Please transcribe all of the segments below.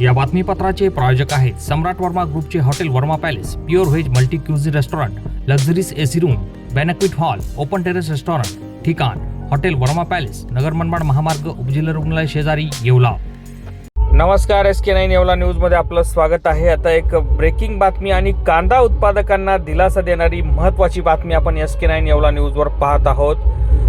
या बातमीपत्राचे प्रायोजक आहेत सम्राट वर्मा ग्रुपचे hotel Verma palace pure veg multi cuisine restaurant luxuries AC room banquet hall open terrace restaurant ठिकाण हॉटेल वर्मा पॅलेस नगर मनमाड महामार्ग उपजिल्हा रुग्णालय शेजारी येवला. नमस्कार एस के नाईन येवला न्यूजमध्ये आपलं स्वागत आहे. आता एक ब्रेकिंग बातमी आणि कांदा उत्पादकांना दिलासा देणारी महत्त्वाची बातमी आपण एस के नाईन येवला न्यूजवर पाहत आहोत.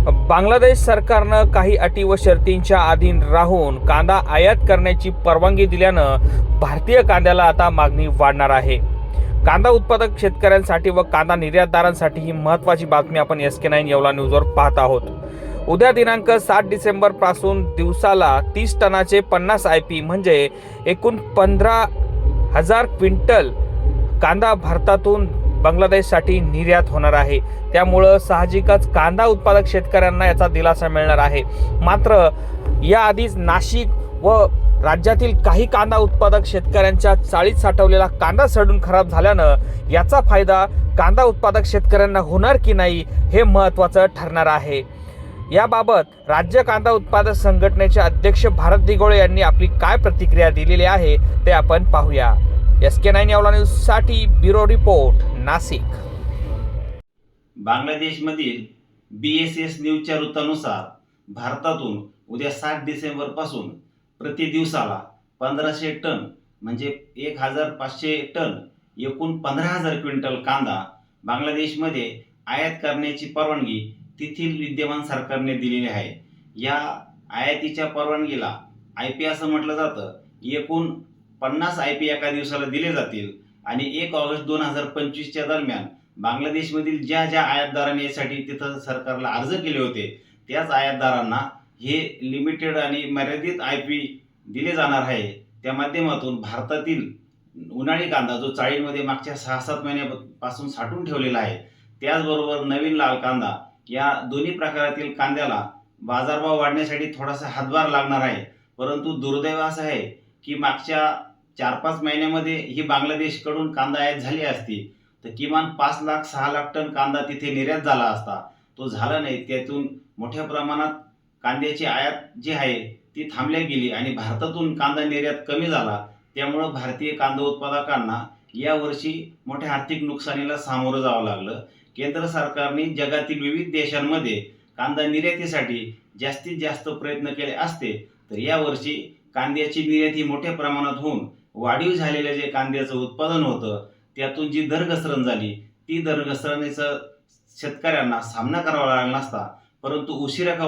बांगलादेश सरकारनं काही अटी व शर्तींच्या अधीन राहून कांदा आयात करण्याची परवानगी दिल्यानं भारतीय कांद्याला आता मागणी वाढणार आहे. कांदा उत्पादक शेतकऱ्यांसाठी व कांदा निर्यातदारांसाठी ही महत्त्वाची बातमी आपण एस के नाईन येवला न्यूजवर पाहत आहोत. उद्या दिनांक सात डिसेंबरपासून दिवसाला तीस टनाचे पन्नास आय पी म्हणजे एकूण पंधरा हजार क्विंटल कांदा भारतातून बांगलादेशसाठी निर्यात होणार आहे. त्यामुळं साहजिकच कांदा उत्पादक शेतकऱ्यांना याचा दिलासा मिळणार आहे. मात्र याआधीच नाशिक व राज्यातील काही कांदा उत्पादक शेतकऱ्यांच्या चाळीत साठवलेला कांदा सडून खराब झाल्यानं याचा फायदा कांदा उत्पादक शेतकऱ्यांना होणार की नाही हे महत्त्वाचं ठरणार आहे. याबाबत राज्य कांदा उत्पादक संघटनेचे अध्यक्ष भारत दिगोळे यांनी आपली काय प्रतिक्रिया दिलेली आहे ते आपण पाहूया. एस के नाईन यावला न्यूजसाठी ब्युरो रिपोर्ट नाशिक. बांगलादेशमधील बी एस एस न्यूजच्या वृत्तानुसार भारतातून उद्या सात डिसेंबरपासून प्रति दिवसाला पंधराशे टन म्हणजे एक हजार पाचशे टन एकूण पंधरा हजार क्विंटल कांदा बांगलादेशमध्ये आयात करण्याची परवानगी तेथील विद्यमान सरकारने दिलेली आहे. या आयातीच्या परवानगीला आय पी असं म्हटलं जातं. एकूण पन्नास आय पी एका दिवसाला दिले जातील. आणि एक ऑगस्ट दोन हजार पंचवीसच्या दरम्यान बांगलादेशमधील ज्या ज्या आयातदारांनी यासाठी तिथं सरकारला अर्ज केले होते त्याच आयातदारांना हे लिमिटेड आणि मर्यादित आय पी दिले जाणार आहे. त्या माध्यमातून भारतातील उन्हाळी कांदा जो चाळीमध्ये मागच्या सहा सात महिन्यापासून साठवून ठेवलेला आहे त्याचबरोबर नवीन लाल कांदा या दोन्ही प्रकारातील कांद्याला बाजारभाव वाढण्यासाठी थोडासा हातभार लागणार आहे. परंतु दुर्दैव असं आहे की मागच्या चार पाच महिन्यामध्ये ही बांगलादेशकडून कांदा आयात झाली असती तर किमान पाच लाख सहा लाख टन कांदा तिथे निर्यात झाला असता. तो झाला नाही. त्यातून मोठ्या प्रमाणात कांद्याची आयात जी आहे ती थांबल्या गेली आणि भारतातून कांदा निर्यात कमी झाला. त्यामुळं भारतीय कांदा उत्पादकांना यावर्षी मोठ्या आर्थिक नुकसानीला सामोरं जावं लागलं. केंद्र सरकारने जगातील विविध देशांमध्ये कांदा निर्यातीसाठी जास्तीत जास्त प्रयत्न केले असते तर यावर्षी कांद्याची निर्यात ही मोठ्या प्रमाणात होऊन वाढीव झालेलं जे कांद्याचं उत्पादन होतं त्यातून जी दरघसरण झाली ती दरघसरणीचा शेतकऱ्यांना सामना करावा लागला नसता. परंतु उशिरा का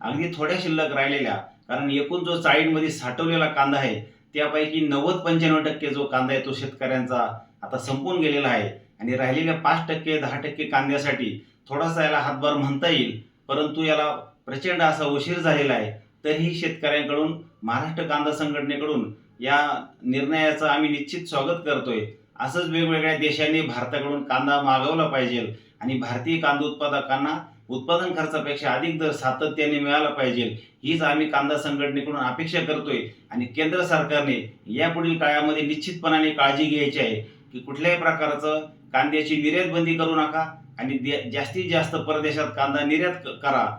अगदी थोड्या शिल्लक राहिलेल्या कारण एकूण जो चाळींमध्ये साठवलेला कांदा आहे त्यापैकी नव्वद पंच्याण्णव टक्के जो कांदा आहे तो शेतकऱ्यांचा आता संपून गेलेला आहे. आणि राहिलेल्या पाच टक्के दहा टक्के कांद्यासाठी थोडासा याला हातभार म्हणता येईल परंतु याला प्रचंड असा उशीर झालेला आहे. तरीही शेतकऱ्यांकडून महाराष्ट्र कांदा संघटनेकडून या निर्णयाचं आम्ही निश्चित स्वागत करतोय. असंच वेगवेगळ्या देशांनी भारताकडून कांदा मागवला पाहिजे आणि भारतीय कांदा उत्पादकांना उत्पादन खर्चापेक्षा अधिक दर सातत्याने मिळाला पाहिजे हीच आम्ही कांदा संघटनेकडून अपेक्षा करतोय आणि केंद्र सरकारने यापुढील काळामध्ये निश्चितपणाने काळजी घ्यायची आहे की कुठल्याही प्रकारचं कांद्याची निर्यात बंदी करू नका आणि दे- जास्तीत जास्त परदेशात कांदा निर्यात करा.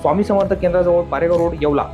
स्वामी समर्थ केंद्राजवळ पारेगाव रोड येवला.